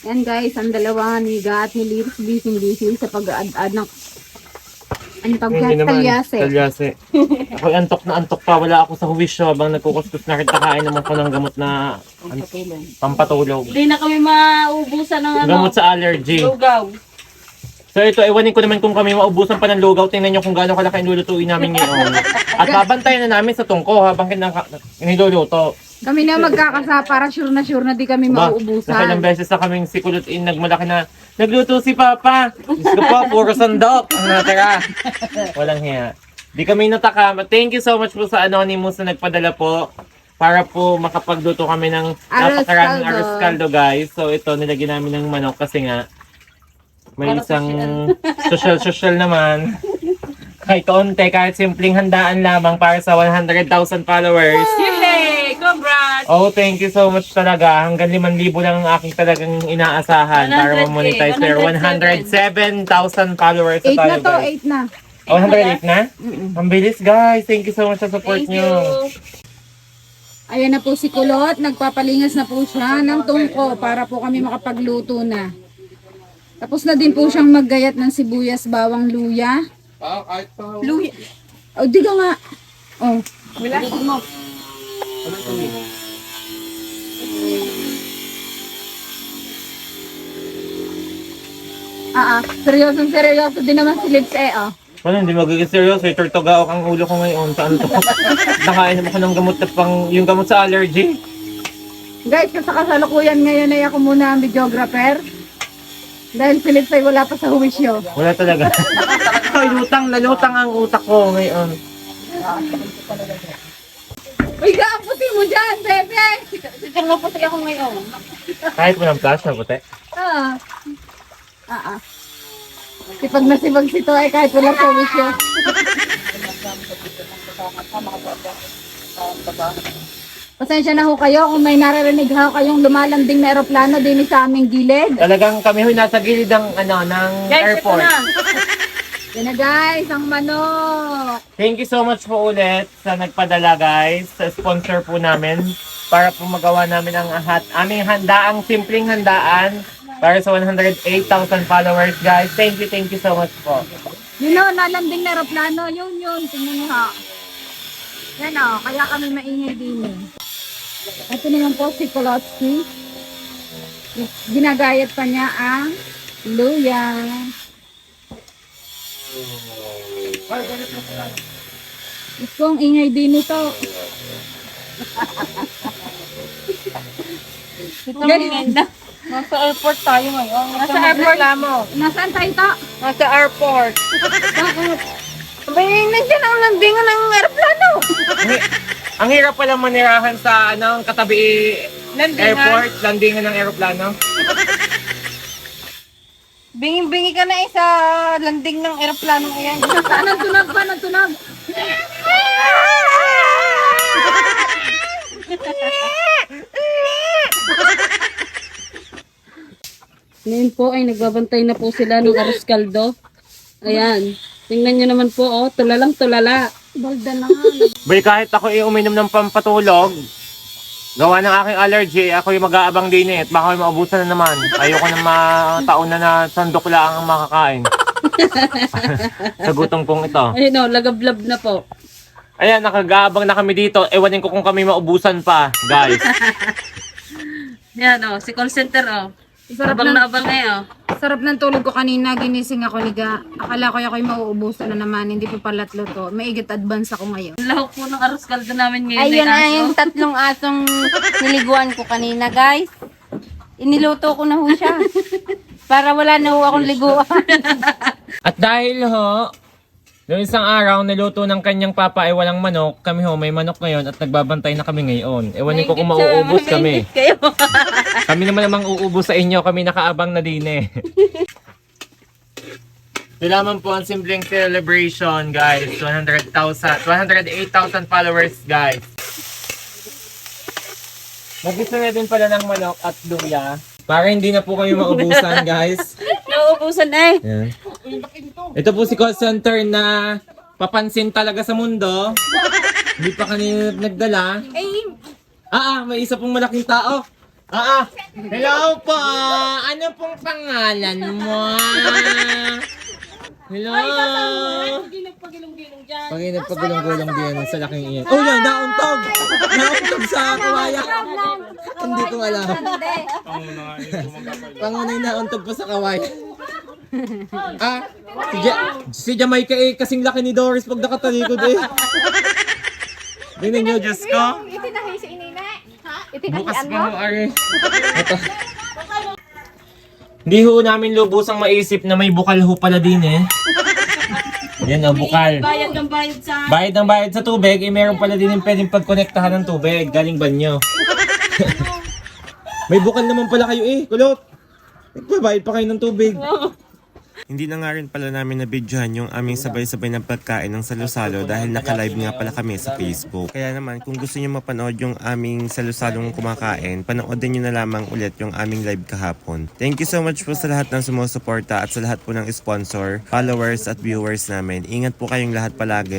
Yan guys, ang dalawa ni Ga at ni Lirs busy busy sa pag-add-add ng ano tawag yan? Talyase. Talyase. Ako antok na antok pa. Wala ako sa huwisyo habang nagkukuskus na kita kain naman ko ng gamot na an- pampatulog. Hindi na kami maubusan ng ano, Gamot sa allergy. lugaw. So ito, ewanin ko naman kung kami maubusan pa ng lugaw. Tingnan nyo kung gaano kalaki ang lulutuin namin ngayon. At babantayan na namin sa tungko habang kinaka- niluluto. Kami na magkakasa para sure na sure na di kami Ba, nakailang mauubusan. beses na kaming sikulutin, nagmalaki na, nagluto si Papa. Diyos ko po, puro sandok ang natira. Walang hiya. Di kami nataka. Thank you so much po sa Anonymous na nagpadala po para po makapagluto kami ng napakaraming arroz caldo guys. So ito, nilagyan namin ng manok kasi nga may Para isang social-social naman. Kahit kaunti, kahit simpleng handaan lamang para sa 100,000 followers. Yay! Congrats! Oh, thank you so much talaga. Hanggang 5,000 lang ang aking talagang inaasahan para 100K, ma-monetize. Pero 107,000 followers na 8 tayo, na to, guys. 8 na. Oh, 108 na? Ang bilis, guys. Thank you so much sa support Thank you. nyo. Ayan na po si Kulot, nagpapalingas na po siya ng tungko para po kami makapagluto na. Tapos na din po siyang maggayat ng sibuyas, bawang, luya. Luya. O, di ka nga. Oh, Wala mo. Ah, ah. Seryoso, seryoso din naman si Lips eh, oh. Ano, hindi magiging seryoso. Eh, Turtugaok ang ulo ko ngayon. Saan to? Nakain naman ko ng gamot na pang, yung gamot sa allergy. Guys, sa kasalukuyan ngayon ay ako muna ang videographer. Dahil si Lips ay wala pa sa huwisyo. Wala talaga. Ay, lutang na lutang ang utak ko ngayon. Mo dyan, bebe! Sige mo pati ako ngayon. Kahit walang flash na puti. Ah. Ah, ah. Sipag na sipag si to ay kahit wala sa huwisyo. Pasensya na ho kayo kung may naririnig ho kayong lumalanding na eroplano din sa aming gilid. Talagang kami ho'y nasa gilid ng, ano, ng Guys, ito airport. na. Yan na guys, ang manok. Thank you so much po ulit sa nagpadala guys, sa sponsor po namin para po magawa namin ang hat, aming handaang simpleng handaan para sa 108,000 followers guys. Thank you, thank you so much po. Yun o, nalanding na eroplano. Yun yun, tingnan niyo ha. Yan o, kaya kami maingay din eh. Ito naman po si Kolotsky. Ginagayat pa niya ang luya. Gusto ang ingay din ito. Ito maganda. Nasa airport tayo ngayon. Nasa airport. mo. Nasaan tayo ito? Nasa airport. Bakit? Abay, nandiyan ang landingan ng aeroplano. Ang, hi- ang hirap pala manirahan sa ano, ang katabi Landingan. airport, landingan ng aeroplano. Bingi-bingi ka na eh sa landing ng aeroplano ngayon. Saan ang tunog pa? Ang tunog? Ngayon po ay nagbabantay na po sila ng arroz caldo. Ayan. Tingnan nyo naman po, oh, tulalang tulala. Balda na nga. Bay, kahit ako uminom ng pampatulog, gawa ng aking allergy, ako yung mag-aabang din eh, at baka may maubusan na naman. Ayoko na mataon na na sandok lang ang makakain. sa gutong pong ito. Ayun oh, lagablab na po. Ayan, nakagaabang na kami dito. Ewanin ko kung kami maubusan pa, guys. Yan oh, si call center oh. Sarap Abang ng, na abang na eh oh. Sarap ng tulog ko kanina. Ginising ako ni Ga. Akala ko ako'y mauubusan na naman. Hindi pa pala luto. Maigit advance ako ngayon. Ang lahok po ng arroz caldo namin ngayon. Ayun ay na yung tatlong asong niliguan ko kanina, guys. Iniluto ko na ho siya. Para wala na ho akong liguan. At dahil ho, noong isang araw, niluto ng kanyang papa ay walang manok. Kami ho, may manok ngayon at nagbabantay na kami ngayon. Ewanin ko kung mauubos kami. kayo. Kami naman namang uubos sa inyo. Kami nakaabang na din eh. Ito lamang po ang simpleng celebration, guys. 100,000, 108,000 followers, guys. Nagisa na din pala ng manok at luya. Para hindi na po kayo maubusan, guys. Nauubusan na eh. Yan. Ito po si call center na papansin talaga sa mundo. Hindi pa kanina nagdala. Ah, ah, may isa pong malaking tao. Ah, ah. Hello po. Ano pong pangalan mo? Hello? Hindi nagpagilong-gilong dyan. Pag nagpagulong-gulong din sa laking iyan. Oh, yan, nauntog! Nauntog sa kawaya. Hindi ko alam. Pangunay nauntog po sa kawaya. ah, si, ja- si Jamaica eh, kasing laki ni Doris pag nakatalikod eh. Tingnan nyo, Diyos ko. Itinahi si inina. Bukas pa ho, Ari. Ito. Hindi ho namin lubusang maisip na may bukal ho pala din eh. Yan o, bukal. Bayad ng bayad sa... Bayad ng bayad sa tubig, eh meron pala din yung pwedeng pagkonektahan ng tubig. Galing banyo. May bukal naman pala kayo eh, kulot. Nagbabayad pa kayo ng tubig. Hindi na nga rin pala namin nabidyohan yung aming sabay-sabay ng pagkain ng salusalo dahil naka-live nga pala kami sa Facebook. Kaya naman, kung gusto niyo mapanood yung aming salusalong kumakain, panoodin niyo na lamang ulit yung aming live kahapon. Thank you so much po sa lahat ng sumusuporta at sa lahat po ng sponsor, followers at viewers namin. Ingat po kayong lahat palagi.